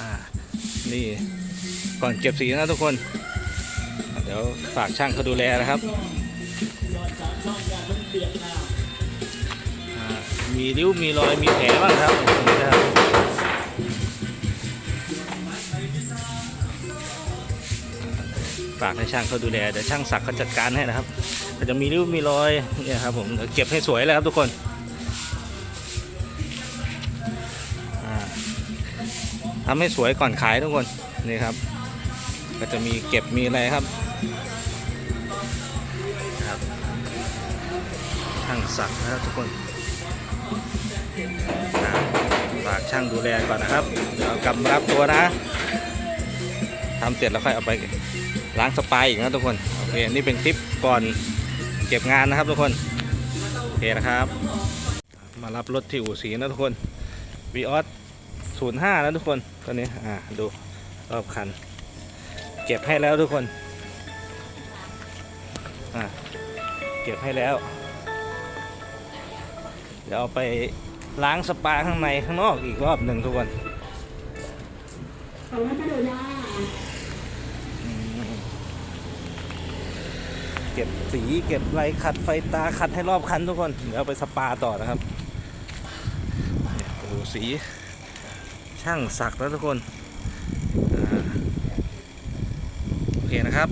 อ่านี่ก่อนเก็บสีนะทุกคน เดี๋ยวฝากช่างเขาดูแลนะครับ มีริ้วมีรอยมีแผลบ้างครับนี่นะครับฝากให้ช่างเขาดูแลเดี๋ยวช่างสักเขาจัดการให้นะครับก็จะมีริ้วมีรอยเนี่ยครับผมเดี๋ยวเก็บให้สวยเลยครับทุกคน ทำให้สวยก่อนขายทุกคนนี่ครับ ก็จะมีเก็บมีอะไรครับครับช่างสักนะครับทุกคนฝากช่างดูแลก่อนนะครับเดี๋ยวเอากำรับตัวนะทำเสร็จแล้วค่อยเอาไปล้างสปายอีกนะทุกคนโอเคนี่เป็นคลิปก่อนเก็บงานนะครับทุกคนโอเคนะครับ มารับรถที่อู่สีนะทุกคนวีออส ศูนย์ห้านะทุกคนตอนนี้อ่าดูรอบคัน เก็บให้แล้วทุกคนอะเก็บให้แล้ว เดี๋ยวเอาไปล้างสปาข้างในข้างนอกอีกรอบหนึ่งทุกคนอืมเก็บสีเก็บไรขัดไฟตาขัดให้รอบคันทุกคน เดี๋ยวเอาไปสปาต่อนะครับเนี่ยโอ้โหสี ช่างสักแล้วทุกคนอโอเคนะครับ